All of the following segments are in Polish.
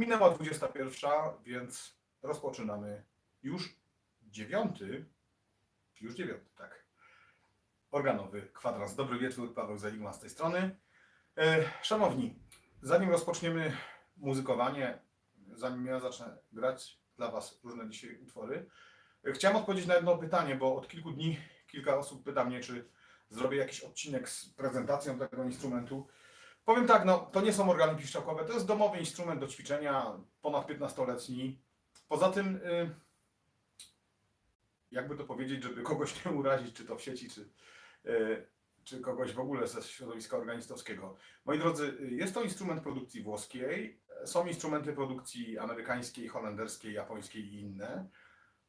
Minęła 21, więc rozpoczynamy już dziewiąty, już dziewiąty, tak. Organowy kwadrans. Dobry wieczór, Paweł Zaligma z tej strony. E, Szanowni, zanim rozpoczniemy muzykowanie, zanim ja zacznę grać dla Was różne dzisiaj utwory, e, chciałem odpowiedzieć na jedno pytanie, bo od kilku dni kilka osób pyta mnie, czy zrobię jakiś odcinek z prezentacją tego instrumentu. Powiem tak, no to nie są organy piszczakowe, to jest domowy instrument do ćwiczenia, ponad 15-letni. Poza tym, y, jakby to powiedzieć, żeby kogoś nie urazić, czy to w sieci, czy, y, czy kogoś w ogóle ze środowiska organistowskiego. Moi drodzy, jest to instrument produkcji włoskiej, są instrumenty produkcji amerykańskiej, holenderskiej, japońskiej i inne.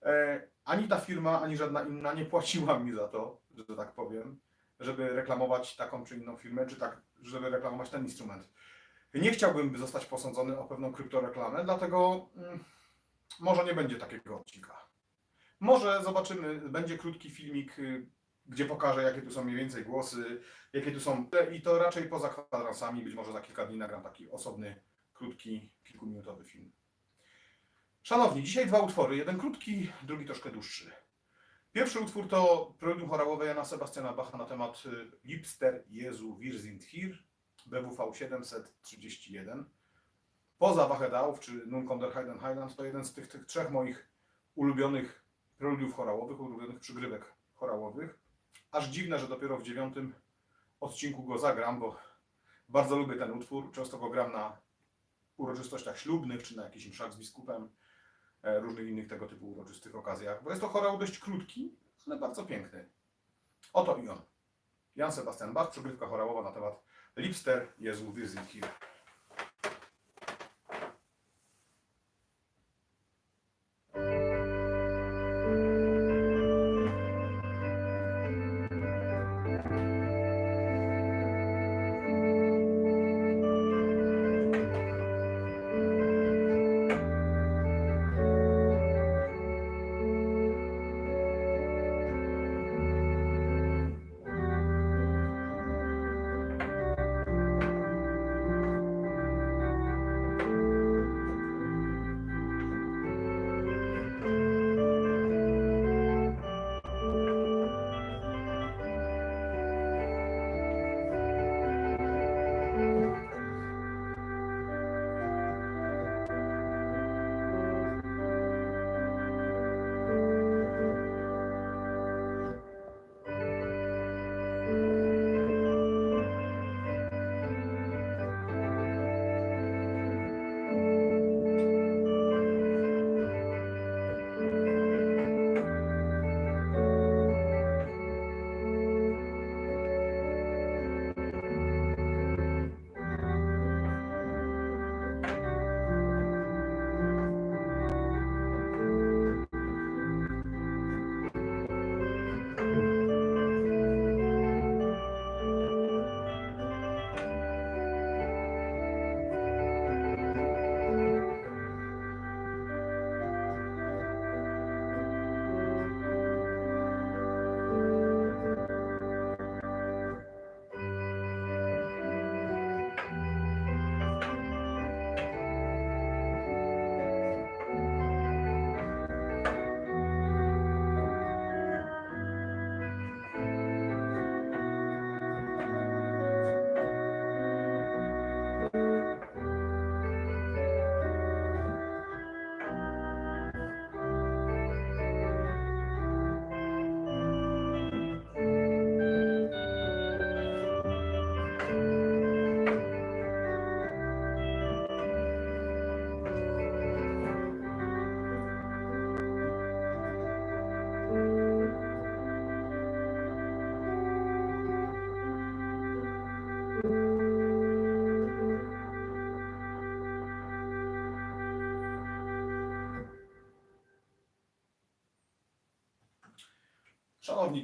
E, Ani ta firma, ani żadna inna nie płaciła mi za to, że tak powiem, żeby reklamować taką czy inną firmę, czy tak, żeby reklamować ten instrument. Nie chciałbym zostać posądzony o pewną kryptoreklamę, dlatego mm, może nie będzie takiego odcinka. Może zobaczymy, będzie krótki filmik, y, gdzie pokażę, jakie tu są mniej więcej głosy, jakie tu są. I to raczej poza kwadransami, być może za kilka dni nagram taki osobny, krótki, kilkuminutowy film. Szanowni, dzisiaj dwa utwory. Jeden krótki, drugi troszkę dłuższy. Pierwszy utwór to preludium chorałowe Jana Sebastiana Bacha na temat y, Lipster Jezu Wir sind hier, BWV 731. Poza Wachedauf czy Nun kommt Heiden Heiland to jeden z tych, tych trzech moich ulubionych preludiów chorałowych, ulubionych przygrywek chorałowych. Aż dziwne, że dopiero w dziewiątym odcinku go zagram, bo bardzo lubię ten utwór. Często go gram na uroczystościach ślubnych czy na jakichś mszach z biskupem E, różnych innych tego typu uroczystych okazjach, bo jest to chorał dość krótki, ale bardzo piękny. Oto i on. Jan Sebastian Bach, przygrywka chorałowa na temat Lipster Jezu Wirzykir.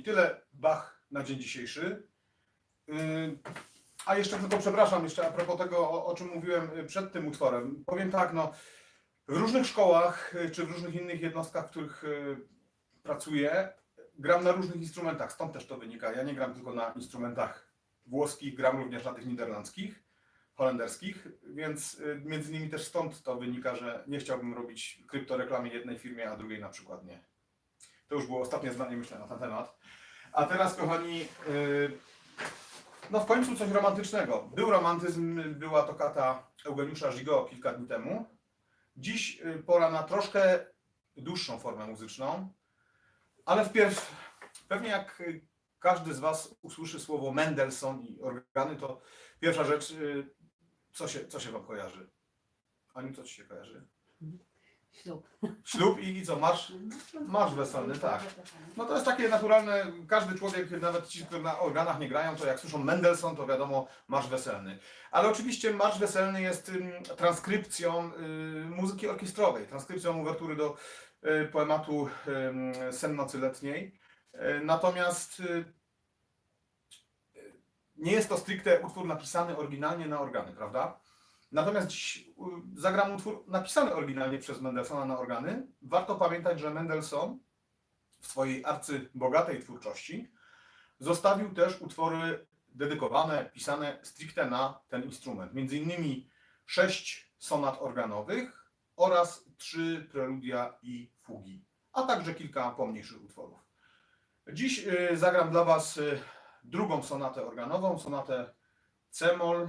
Tyle Bach na dzień dzisiejszy. Yy, A jeszcze tylko przepraszam, jeszcze a propos tego, o, o czym mówiłem y, przed tym utworem. Powiem tak, no, w różnych szkołach y, czy w różnych innych jednostkach, w których y, pracuję, gram na różnych instrumentach, stąd też to wynika. Ja nie gram tylko na instrumentach włoskich, gram również na tych niderlandzkich. holenderskich, więc y, między innymi też stąd to wynika, że nie chciałbym robić kryptoreklamy jednej firmie, a drugiej na przykład nie. To już było ostatnie zdanie, myślę, na ten temat. A teraz, kochani, y, no w końcu coś romantycznego. Był romantyzm, była tokata Eugeniusza Gigo kilka dni temu. Dziś y, pora na troszkę dłuższą formę muzyczną, ale wpierw, pewnie jak każdy z Was usłyszy słowo Mendelssohn i organy, to pierwsza rzecz, y, co się, co się Wam kojarzy? Ani co Ci się kojarzy? Ślub. Ślub i, i co, marsz? Marsz weselny, tak. No to jest takie naturalne, każdy człowiek, nawet ci, którzy na organach nie grają, to jak słyszą Mendelssohn, to wiadomo, marsz weselny. Ale oczywiście marsz weselny jest transkrypcją y, muzyki orkiestrowej, transkrypcją uwertury do y, poematu Sen nocy letniej. Y, natomiast nie jest to stricte utwór napisany oryginalnie na organy, prawda? Natomiast dziś zagram utwór napisany oryginalnie przez Mendelssohna na organy. Warto pamiętać, że Mendelssohn w swojej arcybogatej twórczości zostawił też utwory dedykowane, pisane stricte na ten instrument. Między innymi sześć sonat organowych oraz trzy preludia i fugi, a także kilka pomniejszych utworów. Dziś y, zagram dla Was y, drugą sonatę organową, sonatę C-moll,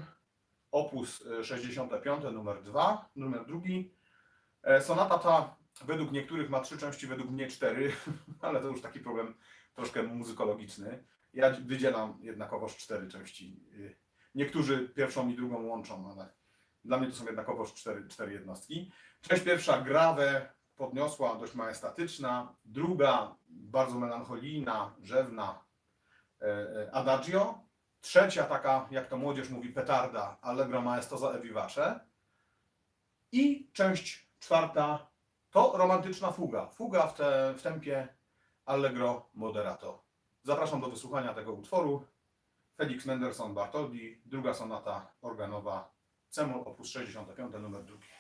opus y, 65, numer 2, numer drugi. E, Sonata ta według niektórych ma trzy części, według mnie cztery, ale to już taki problem troszkę muzykologiczny. Ja wydzielam jednakowoż cztery części. Y, Niektórzy pierwszą i drugą łączą, ale dla mnie to są jednakowoż cztery, cztery jednostki. Część pierwsza grawe, podniosła, dość majestatyczna. Druga bardzo melancholijna, rzewna, e, e, adagio. Trzecia taka, jak to młodzież mówi, petarda, allegro maestosa e vivace. I część czwarta to romantyczna fuga. Fuga w, te, w tempie allegro moderato. Zapraszam do wysłuchania tego utworu. Felix Mendelssohn Bartholdi, druga sonata organowa C-moll op. 65, numer drugi.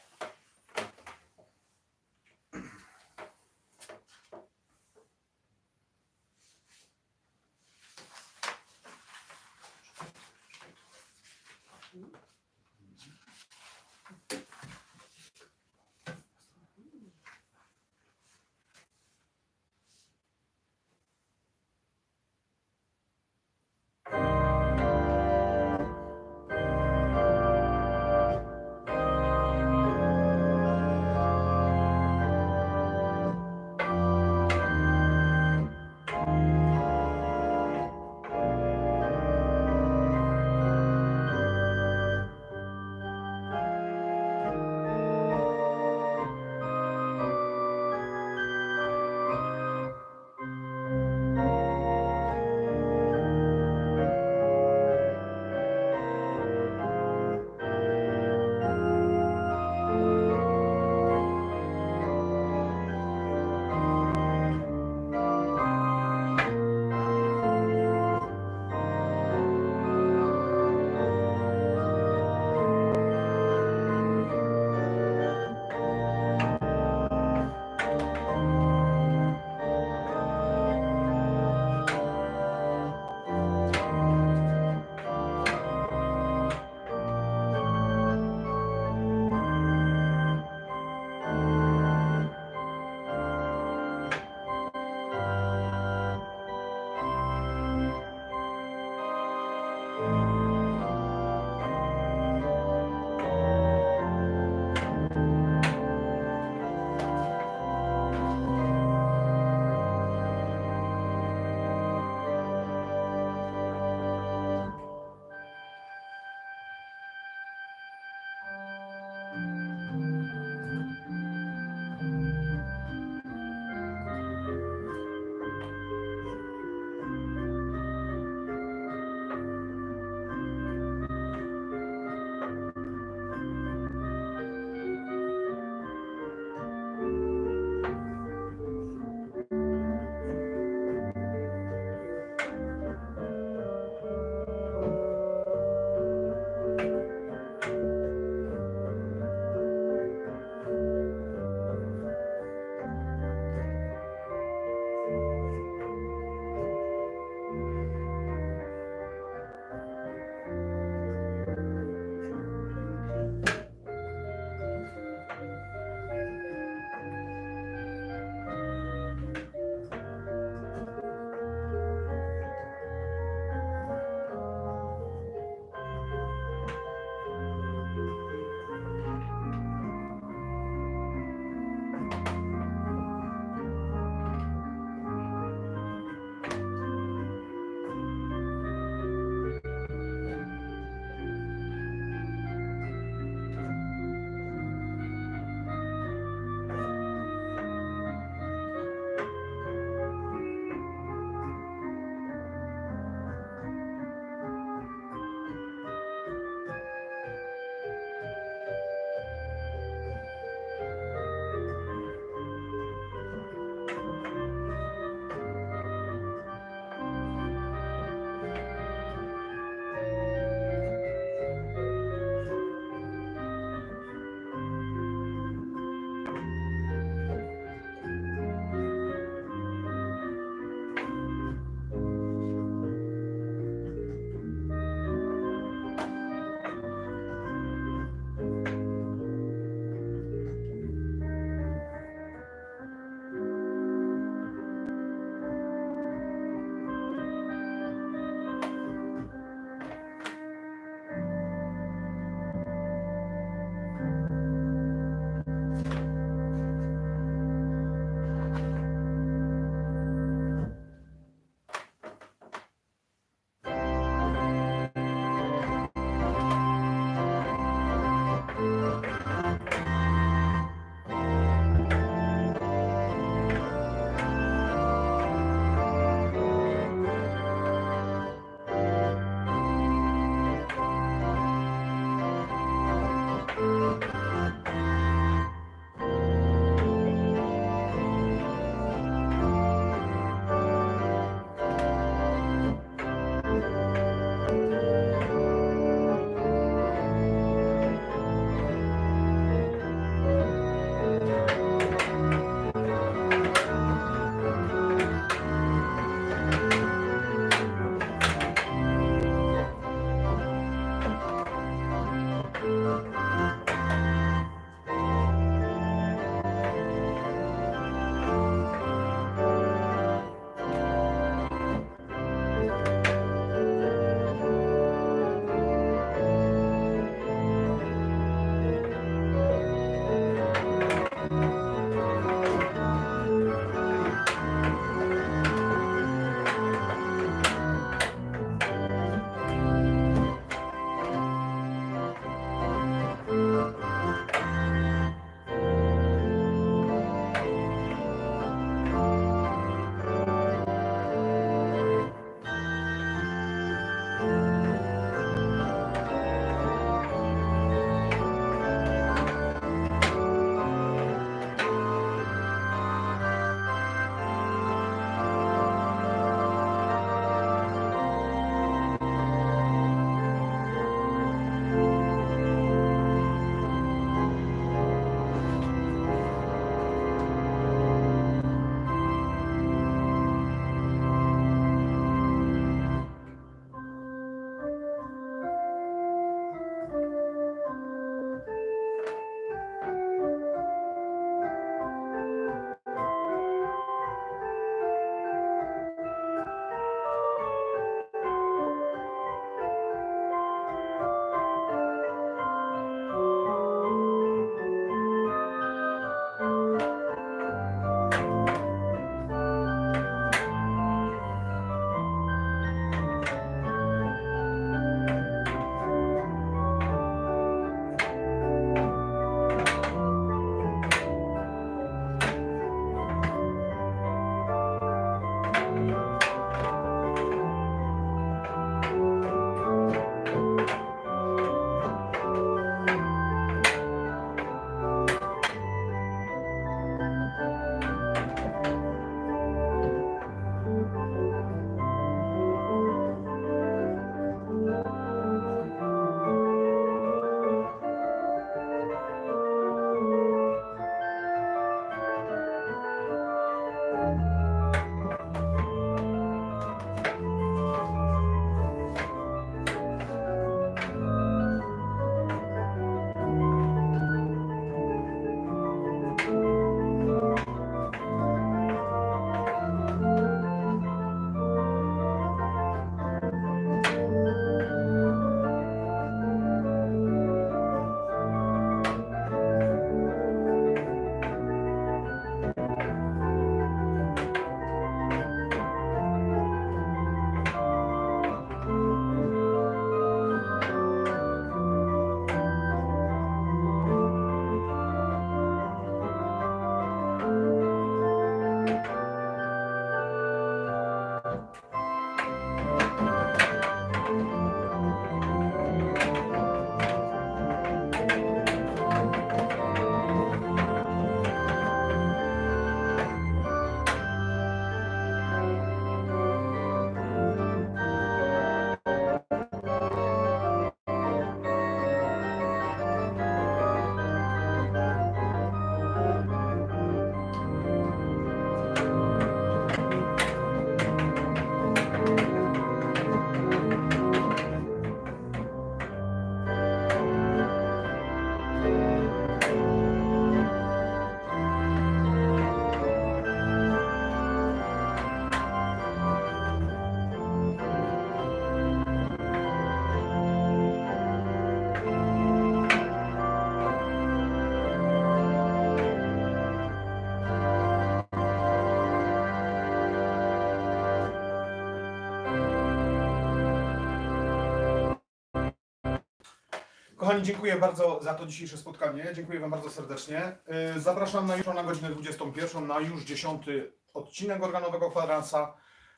Kochani, dziękuję bardzo za to dzisiejsze spotkanie. Dziękuję Wam bardzo serdecznie. Yy, Zapraszam na jutro na godzinę 21, na już dziesiąty odcinek organowego kwadransa.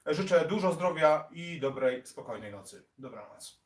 Życzę dużo zdrowia i dobrej, spokojnej nocy. Dobranoc.